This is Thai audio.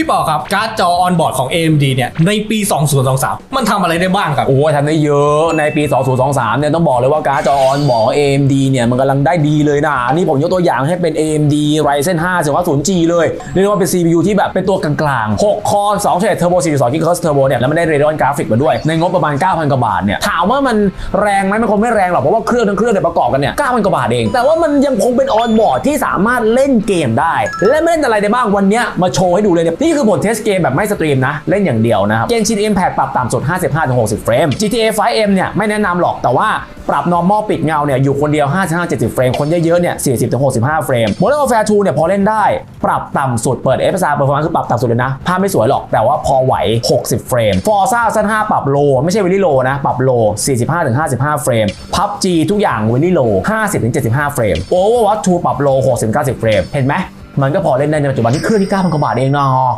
พี่บอกครับ การ์ดจอออนบอร์ดของ AMD เนี่ยในปี 2023 มันทำอะไรได้บ้างครับ โอ้ยทำได้เยอะในปี 2023 เนี่ยต้องบอกเลยว่าการ์ดจอออนบอก AMD เนี่ยมันกำลังได้ดีเลยนะ นี่ผมยกตัวอย่างให้เป็น AMD Ryzen 5 410G เลยเรียกว่าเป็น CPU ที่แบบเป็นตัวกลางๆ 6 คอร์2เฉลี่ยเทอร์โบ42 GHz Turbo เนี่ยแล้วมันได้ Radeon Graphic มาด้วย ในงบประมาณ 9,000 กว่าบาทเนี่ยถามว่ามันแรงไหมมันคงไม่แรงหรอกเพราะว่าเครื่องทั้งเครื่องเนี่ยประกอบกันเนี่ย9,000กว่าบาทเอง แต่ว่ามันยังคงเป็นออนบอร์ดที่สามารถเล่นเกมได้ และไม่เล่นอะไรได้บ้างวันเนี้ยมาโชว์ให้ดูเลยเนี่ยนี่คือบทเทสเกมแบบไม่สตรีมนะ เล่นอย่างเดียวนะครับเกมชิน Impact ปรับต่ำสุด 55-60 เฟรม GTA 5M เนี่ยไม่แนะนำหรอกแต่ว่าปรับ normal ปิดเงาเนี่ยอยู่คนเดียว 55-70 เฟรม คนเยอะๆเนี่ย 40-65 เฟรม Modern Warfare 2เนี่ยพอเล่นได้ ปรับต่ำสุดเปิด FSR Performance คือปรับต่ำสุดเลยนะ ภาพไม่สวยหรอกแต่ว่าพอไหว 60 เฟรม Forza สั้น5ปรับ low ไม่ใช่ very low นะ ปรับ low 45-55 เฟรม PUBG ทุกอย่าง very low 50-75 เฟรม Overwatch 2ปรับ low 60-90 เฟรม เห็นไหม มันก็พอเล่นได้ในปัจจุบันที่เครื่องที่9,000กว่าบาทเองเนาะ